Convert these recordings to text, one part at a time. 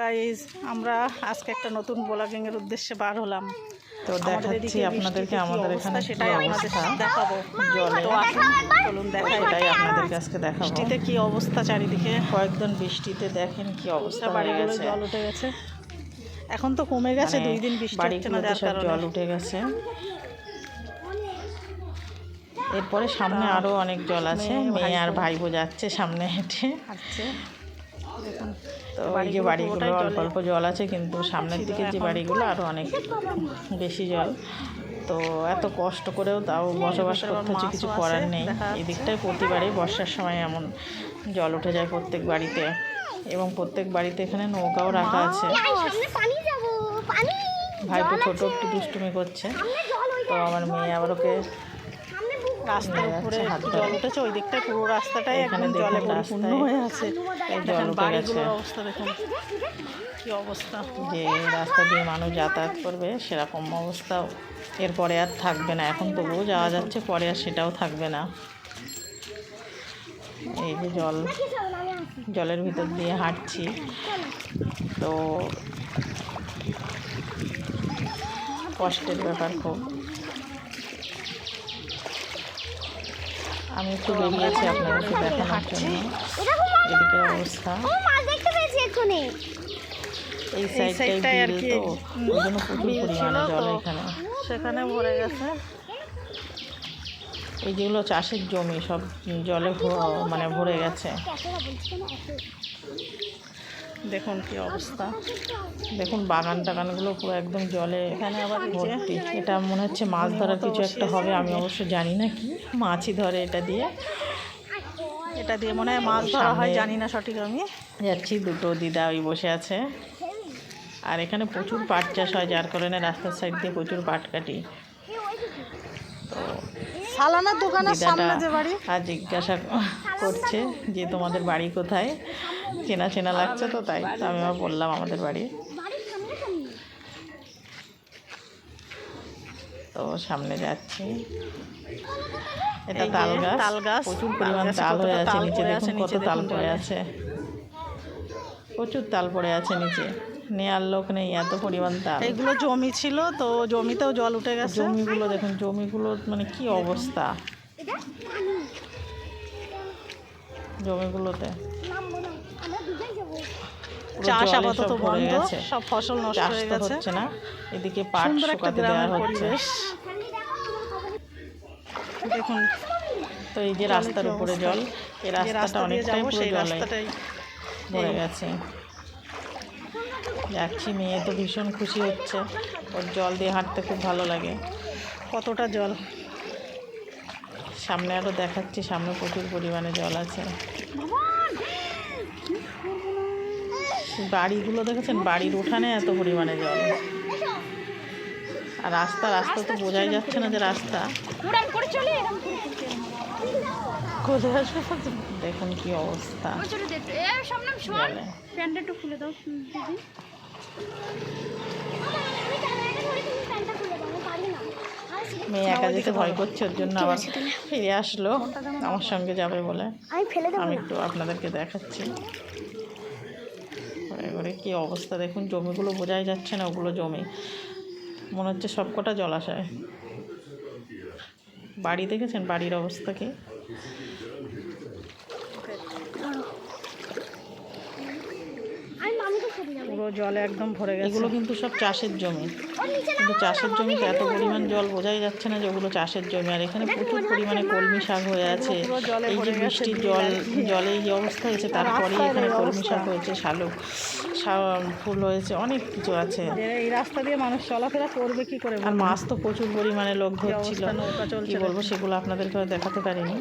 Guys আমরা আজকে একটা নতুন ব্লগিং এর উদ্দেশ্যে বার হলাম। তো দেখাচ্ছি আপনাদেরকে আমাদের এখানে সেটাই আপনাদের দেখাবো। জলে। তো চলুন দেখাই সেটাই আপনাদেরকে আজকে দেখাবো। বৃষ্টিতে কি অবস্থা চারিদিকে? কয়েকজন বৃষ্টিতে দেখেন কি অবস্থা হয়ে বাড়িগুলো গেছে। জল উঠে গেছে। এখন তো কমে গেছে মানে দুই দিন বৃষ্টি হচ্ছে না যার সব জল উঠে গেছে। এরপরে সামনে আরও অনেক জল আছে। মেয়ে, আর। ভাইপো। যাচ্ছে সামনে হেঁটে। তো ওই যে বাড়িগুলো অল্প অল্প জল আছে কিন্তু সামনের দিকে যে বাড়িগুলো আরও অনেক বেশি জল। তো এত কষ্ট করেও তাও বসবাস করতে হচ্ছে কিছু করার নেই। এদিকটায় প্রতিবারই বর্ষার সময় এমন জল উঠে যায় প্রত্যেক বাড়িতে। এবং প্রত্যেক বাড়িতে এখানে নৌকাও রাখা আছে। সামনে পানি যাব পানি ভাইপো ছোটো একটু দুষ্টুমি করছে। তো আমার মেয়ে আবার ওকে রাস্তার উপরে হাত একটু ধরে। জল উঠেছে ওই দিকটায় পুরো রাস্তাটাই এখানে একদম জলে পরিপূর্ণ হয়ে আছে। দেখেন বাড়িগুলোর অবস্থা দেখুন কি অবস্থা। যে রাস্তা দিয়ে মানুষ যাতায়াত করবে সেরকম অবস্থা এরপরে আর থাকবে না। এখন তবুও যাওয়া যাচ্ছে পরে আর সেটাও থাকবে না। এই যে জল জলের ভিতর দিয়ে হাঁটছি। তো কষ্টের ব্যাপার খুব। আমি একটু বেরিয়েছি আপনাদেরকে দেখানোর জন্য। এদিকে অবস্থা। ও মাছ দেখতে পেয়েছি এক্ষুনি। এই সাইডটাই আর কি। ওই জন্য প্রচুর পরিমাণে জল এখানে। সেখানে ভরে গেছে। এই যেগুলো চাষের জমি সব জলে ভ- মানে ভরে গেছে ক্যাশেরা বলছি কেন এত দেখুন কি অবস্থা। দেখুন বাগান টাগানগুলো পুরো একদম জলে এখানে আবার ভর্তি। এটা মনে হচ্ছে মাছ ধরার কিছু একটা হবে আমি অবশ্য জানি না কি। মাছই ধরে এটা দিয়ে। এটা দিয়ে মনে হয় মাছ ধরা হয় জানি না সঠিক আমি। যাচ্ছি দুটো দিদা ওই বসে আছে। আর এখানে প্রচুর পাট চাষ হয় যার কারণে রাস্তার সাইড দিয়ে প্রচুর পাট কাটি সালানার দোকানের সামনে যে বাড়ি? আর জিজ্ঞাসা করছে যে তোমাদের বাড়ি কোথায়? চেনা চেনা লাগছে তো তাই তো আমি আবার বললাম আমাদের বাড়ি। তো সামনে যাচ্ছি। এটা তাল গাছ। তাল গাছ, প্রচুর পরিমাণ তাল হয়ে আছে নিচে দেখুন আছে, কত নিচে তাল পড়ে আছে। প্রচুর তাল পড়ে আছে নিচে। নেয়ার লোক নেই এত পরিমাণ তাল। এইগুলো জমি ছিল তো জমিতেও জল উঠে গেছে। জমিগুলো দেখুন জমিগুলো মানে কি অবস্থা? জমিগুলোতে। চাষ আপাতত বন্ধ। সব ফসল নষ্ট হয়ে গেছে। হচ্ছে না। এদিকে পাট শুকাতে দেওয়া হচ্ছে। দেখুন তো এই যে রাস্তার উপরে জল এই রাস্তাটা অনেকটাই পুরো জলে। এই। গেছে। যাচ্ছি মেয়ে তো ভীষণ খুশি হচ্ছে। ওর জল দিয়ে হাঁটতে খুব ভালো লাগে। কতটা জল? সামনে আরও দেখাচ্ছি, সামনে প্রচুর পরিমাণে জল আছে। বাড়িগুলো দেখেছেন? বাড়ির উঠানে এত পরিমাণে জল। আর রাস্তা রাস্তা তো বোঝাই যাচ্ছে না যে রাস্তা। কোথায় আসবে দেখুন কি অবস্থা। প্যান্টটা একটু খুলে দাও দিদি। মেয়ে একা যেতে ভয় করছে ওর জন্য আবার ফিরে আসলো। আমার সঙ্গে যাবে বলে। আমি একটু আপনাদেরকে দেখাচ্ছি। ঘরে ঘরে কী অবস্থা দেখুন জমিগুলো বোঝাই যাচ্ছে না ওগুলো জমি। মনে হচ্ছে সবকটা জলাশয়। বাড়ি দেখেছেন? বাড়ির অবস্থা কি আমি মামিকে ছবি যাব পুরো জলে একদম ভরে গেছে। এগুলো কিন্তু সব চাষের জমি। কিন্তু চাষের জমিতে এত পরিমাণ জল বোঝাই যাচ্ছে না যে ওগুলো চাষের জমি। আর এখানে প্রচুর পরিমাণে কলমি শাক হয়ে আছে। এই যে বৃষ্টির জল জলে এই অবস্থা হয়েছে তারপরেই এখানে কলমি শাক হয়েছে শালুক শা- ফুল হয়েছে অনেক কিছু আছে। এই রাস্তা দিয়ে মানুষ চলাফেরা করবে কি করে আর মাছ তো প্রচুর পরিমাণে লোক ধরছিল। কি বলব সেগুলো আপনাদেরকে আর দেখাতে পারিনি।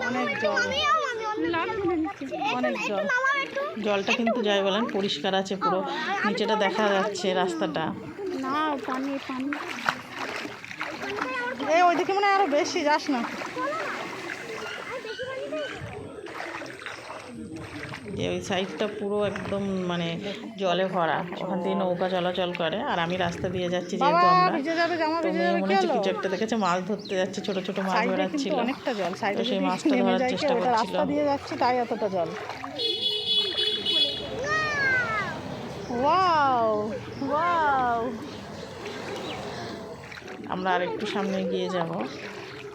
অনেক জল। অনেক জল। জলটা কিন্তু যাই বলেন পরিষ্কার আছে পুরো। নিচেটা দেখা যাচ্ছে রাস্তাটা। না পানি। পানি এই ওইদিকে মনে হয় আরও বেশি যাস না। যে ওই সাইডটা পুরো একদম মানে জলে ভরা। ওখান দিয়ে নৌকা চলাচল করে। আর আমি রাস্তা দিয়ে যাচ্ছি যেহেতু আমরা। তো মেয়ে মনে হচ্ছে কিছু একটা দেখেছে মাছ ধরতে যাচ্ছে ছোট ছোট মাছ বেড়াচ্ছিল অনেকটা জল। সাইডে সেই মাছটা ধরার চেষ্টা করছিল। রাস্তা দিয়ে যাচ্ছে তাই এতটা জল। Wow wow. আমরা আর একটু সামনে গিয়ে যাব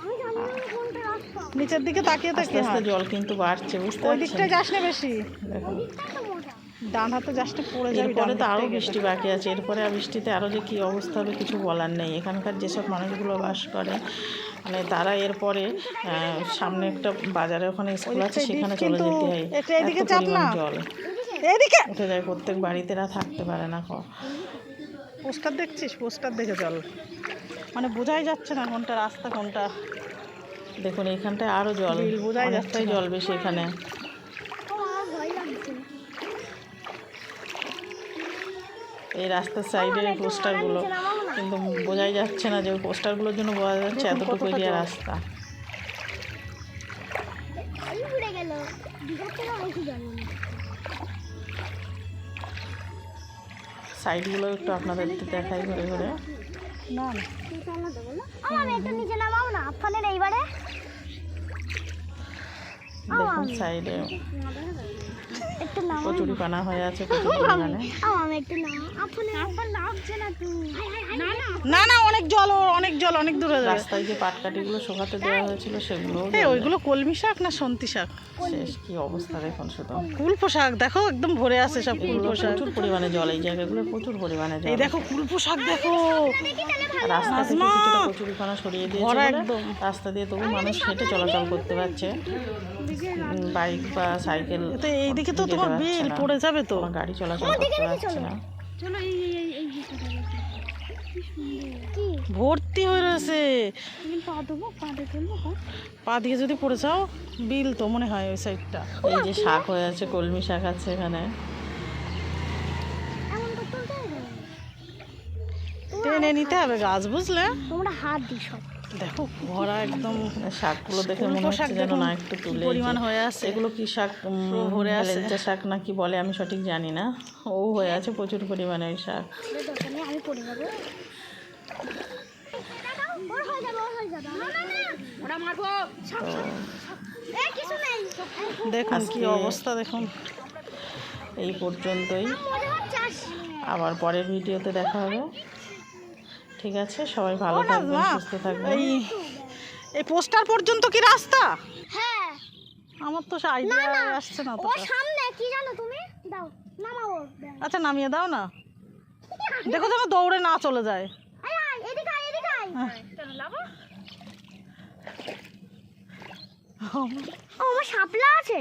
আমি জানি না কোনটা রাস্তা নিচের দিকে তাকিয়ে তাকিয়ে আস্তে জল কিন্তু বাড়ছে বুঝতে ওই দিকটায় যাস না বেশি। ডান হাতে না পড়ে যাবি এরপরে ডান তো আরও বৃষ্টি বাকি আছে এরপরে আর বৃষ্টিতে আরও যে কী অবস্থা হবে কিছু বলার নেই। এখানকার যেসব মানুষগুলো বাস করে মানে তারা এরপরে সামনে একটা বাজারে ওখানে স্কুল আছে সেখানে চলে যেতে হয়। এদিকে এত পরিমাণ। জল। এদিকে! উঠে যায় প্রত্যেক বাড়িতে থাকতে পারে না ক। পোস্টার দেখছিস? পোস্টার দেখে চল। মানে বোঝাই যাচ্ছে না কোনটা রাস্তা কোনটা দেখুন এইখানটায় আরও জল। অনেকটাই জল বেশি এখানে। এই রাস্তার সাইডের এই পোস্টারগুলো কিন্তু বোঝাই যাচ্ছে না যে ওই পোস্টারগুলোর জন্য বোঝা যাচ্ছে এতটুকু এরিয়া রাস্তা। সাইডগুলো একটু আপনাদের দেখাই ঘুরে ঘুরে। না না। আমার একটু নিচে নামাও না আফানের এইবারে। দেখুন সাইডে। একটু নামাও। কচুরি পানা হয়ে আছে প্রচুর পরিমাণে আমার একটু নাম আফানের আফান নামছে না তুই না না অনেক জল অনেক জল অনেক দূরে রাস্তায় যে পাটকাঠিগুলো শোকাতে দেওয়া হয়েছিল সেগুলো এই ওইগুলো কলমি শাক না সন্তি শাক শেষ কি অবস্থা দেখুন শুধু কুলপো শাক দেখো একদম ভরে আছে সব কুলপো শাক প্রচুর পরিমাণে জল এই জায়গাগুলো প্রচুর পরিমাণে জল এই দেখো কুলপো শাক দেখো রাস্তা থেকে! কিছুটা কচুরি সরিয়ে দিয়েছে একদম। রাস্তা দিয়ে তবু মানুষ হেঁটে চলাচল করতে পারছে বাইক বা সাইকেল তো এইদিকে তো তোমার বিল পড়ে যাবে তো গাড়ি চলাচল করতে পারছে না চলো এই এই এই ভর্তি হয়ে রয়েছে। পা দিয়ে যদি পড়ে যাও বিল তো মনে হয় ওই সাইডটা। এই যে শাক হয়ে আছে কলমি শাক আছে এখানে। টেনে নিতে হবে গাছ বুঝলে? তোমরা হাত দিই সব। দেখো ভরা একদম শাকগুলো দেখে মনে হচ্ছে শাক যেন দেখুন না একটু কি তুলে পরিমাণ হয়ে আছে। এগুলো কি শাক ভরে আছে। হেলেঞ্চা শাক না কি বলে আমি সঠিক জানি না। ও হয়ে আছে প্রচুর পরিমাণে ওই শাক। আমি পড়ে যাব ওর হয়ে যাবে ওর হয়ে যাবে ওরা মারবো সব তো এ কিছু নেই দেখুন কি অবস্থা দেখুন। এই পর্যন্তই। মনে আবার পরের ভিডিওতে দেখা হবে। ঠিক আছে সবাই ভালো থাকবেন সুস্থ থাকবেন। এই এই পোস্টার পর্যন্ত কি রাস্তা? হ্যাঁ। আমার তো আইডিয়া আসছে না ও সামনে কি জানো তুমি? দাও নামাও আচ্ছা নামিয়ে দাও না? দেখো যেন দৌড়ে না চলে যায়। ও আমার শাপলা আছে?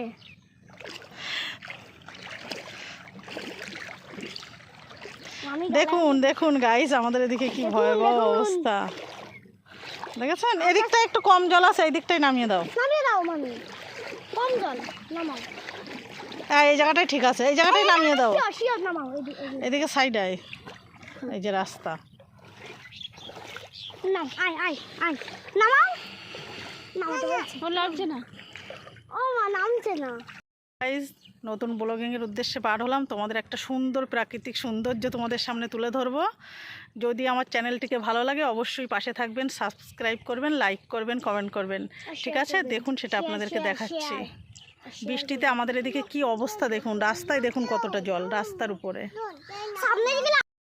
দেখুন দেখুন গাইস আমাদের এদিকে কি ভয়াবহ অবস্থা। দেখেছেন? এদিকটা একটু কম জল আছে এই দিকটাই নামিয়ে দাও। নামিয়ে দাও মানে কম জল নামাও। হ্যাঁ এই জায়গাটাই ঠিক আছে এই জায়গাটাই নামিয়ে দাও। এদিকে সাইডে এই যে রাস্তা। নাম আয় আয় আয়। নামাও। নামাতে বলছি। না। ও মা নামছে না। গাইজ নতুন ব্লগিংয়ের উদ্দেশ্যে বার হলাম। তোমাদের একটা সুন্দর প্রাকৃতিক সৌন্দর্য তোমাদের সামনে তুলে ধরবো। যদি আমার চ্যানেলটিকে ভালো লাগে অবশ্যই পাশে থাকবেন সাবস্ক্রাইব করবেন লাইক করবেন কমেন্ট করবেন। ঠিক আছে? দেখুন সেটা আপনাদেরকে দেখাচ্ছি। বৃষ্টিতে আমাদের এদিকে কি অবস্থা দেখুন রাস্তায় দেখুন কতটা জল রাস্তার উপরে।